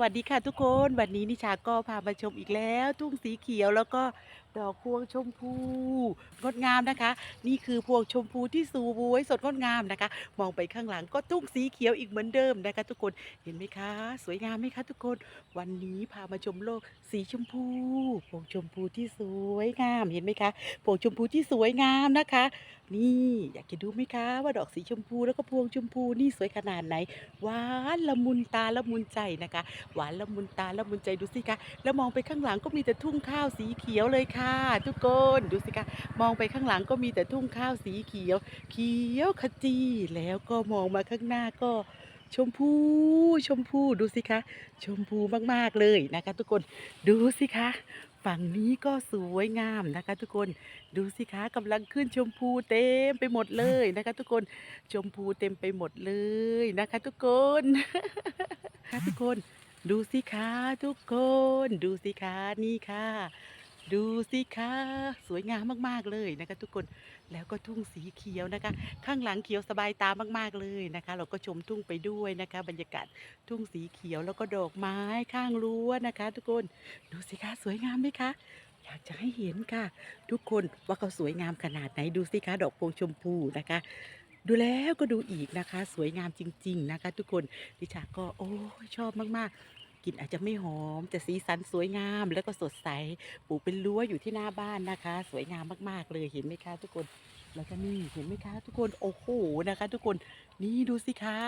วัสดีค่ะทุกคน วันนี้นิชาก็พามาชมอีกแล้ว ทุ่งสีเขียวแล้วก็ ดอกพวงชมพูงดงามนะคะ นี่คือพวงชมพูที่สวยสดงดงามนะคะ มองไปข้างหลังก็ทุ่งสีเขียวอีกเหมือนเดิมนะคะ ทุกคนเห็นไหมคะ สวยงามไหมคะ ทุกคนวันนี้พามาชมโลกสีชมพูพวงชมพูที่สวยงามเห็นไหมคะพวงชมพูที่สวยงามนะคะ นี่อยากจะดูไหมคะ ว่าดอกสีชมพูแล้วก็พวงชมพูนี่สวยขนาดไหนหวานละมุนตาละมุนใจนะคะ หวานละมุนตาละมุนใจดูสิคะแล้วมองไปข้างหลังก็มีแต่ทุ่งข้าวสีเขียวเลยค่ะทุกคนดูสิคะมองไปข้างหลังก็มีแต่ทุ่งข้าวสีเขียว เขียวขจีแล้วก็มองมาข้างหน้าก็ชมพูชมพูดูสิคะชมพูมากๆเลยนะคะ ทุกคนดูสิคะฝั่งนี้ก็สวยงามนะคะ ทุกคนดูสิคะกำลังขึ้นชมพูเต็มไปหมดเลยนะคะ ทุกคนชมพูเต็มไปหมดเลยนะคะ ทุกคนค่ะทุกคน ดูสิคะทุกคน ดูสิคะนี่ค่ะ ดูสิคะสวยงามมากๆเลยนะคะทุกคนแล้วก็ทุ่งสีเขียวนะคะ ข้างหลังเขียวสบายตามากๆเลยนะคะ เราก็ชมทุ่งไปด้วยนะคะ บรรยากาศทุ่งสีเขียวแล้วก็ดอกไม้ข้างรั้วนะคะ ทุกคนดูสิคะสวยงามไหมคะอยากจะให้เห็นค่ะ ทุกคนว่าเขาสวยงามขนาดไหนดูสิคะดอกพวงชมพูนะคะ ดูแล้วก็ดูอีกนะคะ สวยงามจริง ๆ นะคะ ทุกคนดิฉันก็โอ้ชอบมากๆ กลิ่นอาจจะไม่หอม แต่สีสันสวยงามแล้วก็สดใสปลูกเป็นรั้วอยู่ที่หน้าบ้านนะคะ สวยงามมากๆเลยเห็นไหมคะทุกคนแล้วก็นี่เห็นไหมคะ ทุกคนโอ้โหนะคะ ทุกคนนี่ดูสิคะ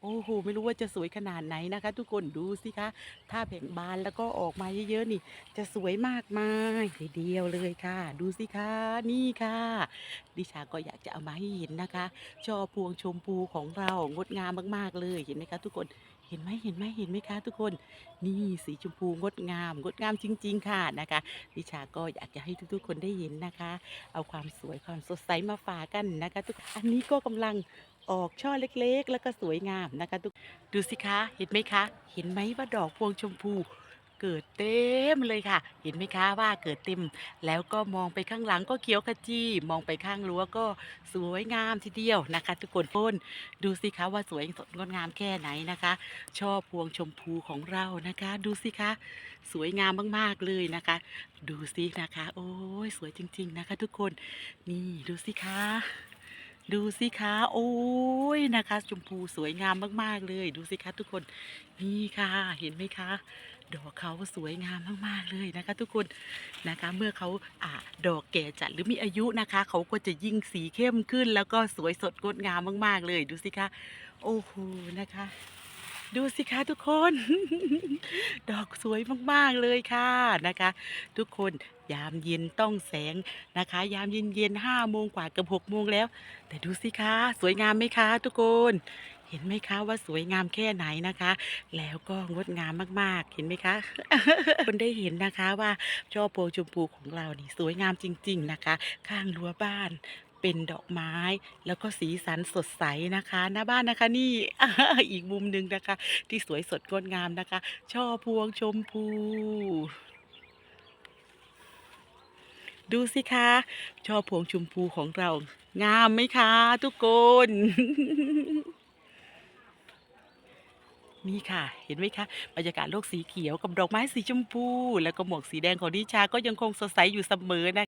โอ้โหไม่รู้ว่าจะสวยขนาดไหนนะคะ ทุกคนดูสิคะ ถ้าแผ่งบานแล้วก็ออกมาเยอะๆนี่ จะสวยมากมายทีเดียวเลยค่ะ ดูสิคะนี่ค่ะ ดิฉันก็อยากจะเอามาให้เห็นนะคะช่อพวงชมพูของเรางดงามมากๆเลยเห็นไหมคะ ทุกคน ห็นไหมเห็นไหมเห็นไหมคะ ทุกคนนี่สีชมพูงดงาม งดงามจริง ๆ ค่ะนะคะดิฉาก็อยากจะให้ทุกๆ คนได้เห็นนะคะ เอาความสวยความสดใสมาฝากกันนะคะ ทุกอันนี้ก็กำลังออกช่อเล็กๆ แล้วก็สวยงามนะคะทุกดูสิคะเห็นไหมคะ เห็นไหมว่าดอกพวงชมพู เกิดเต็มเลยค่ะ เห็นไหมคะว่าเกิดเต็ม แล้วก็มองไปข้างหลังก็เขียวขจีมองไปข้างรั้วก็สวยงามทีเดียวนะคะ ทุกคนต้นดูสิคะว่าสวยสดงดงามแค่ไหนนะคะช่อพวงชมพูของเรานะคะ ดูสิคะสวยงามมากๆเลยนะคะ ดูสินะคะ โอ้ยสวยจริง ๆนะคะ ทุกคนนี่ดูสิคะ ดูสิคะโอ้ยนะคะชมพูสวยงามมากๆเลย ดูสิคะทุกคนนี่ค่ะเห็นไหมคะ ดอกเขาสวยงามมากๆเลยนะคะ ทุกคนนะคะ เมื่อเขาอ่าดอกแก่จัดหรือมีอายุนะคะ เขาก็จะยิ่งสีเข้มขึ้น แล้วก็สวยสดงดงามมาก ๆ เลยดูสิคะโอ้โหนะคะ ดูสิคะทุกคน ดอกสวยมากๆเลยค่ะนะคะ ทุกคนยามเย็นต้องแสงนะคะ ยามเย็นเย็นๆห้าโมงกว่าเกือบหกโมงแล้ว แต่ดูสิคะสวยงามไหมคะทุกคนเห็นไหมคะว่าสวยงามแค่ไหนนะคะ แล้วก็งดงามมากๆ เห็นไหมคะคนได้เห็นนะคะว่าช่อพวงชมพูของเรานี่สวยงามจริง ๆนะคะ ข้างรั้วบ้าน เป็นดอกไม้ แล้วก็สีสันสดใสนะคะหน้าบ้านนะคะนี่ อีกมุมหนึ่งนะคะ ที่สวยสดงดงามนะคะ ช่อพวงชมพู ดูสิคะช่อพวงชมพูของเรา งามไหมคะ ทุกคน นี่ค่ะ เห็นไหมคะบรรยากาศโลกสีเขียวกับดอกไม้สีชมพู แล้วก็หมวกสีแดงของดิชาก็ยังคงสดใสอยู่เสมอนะคะ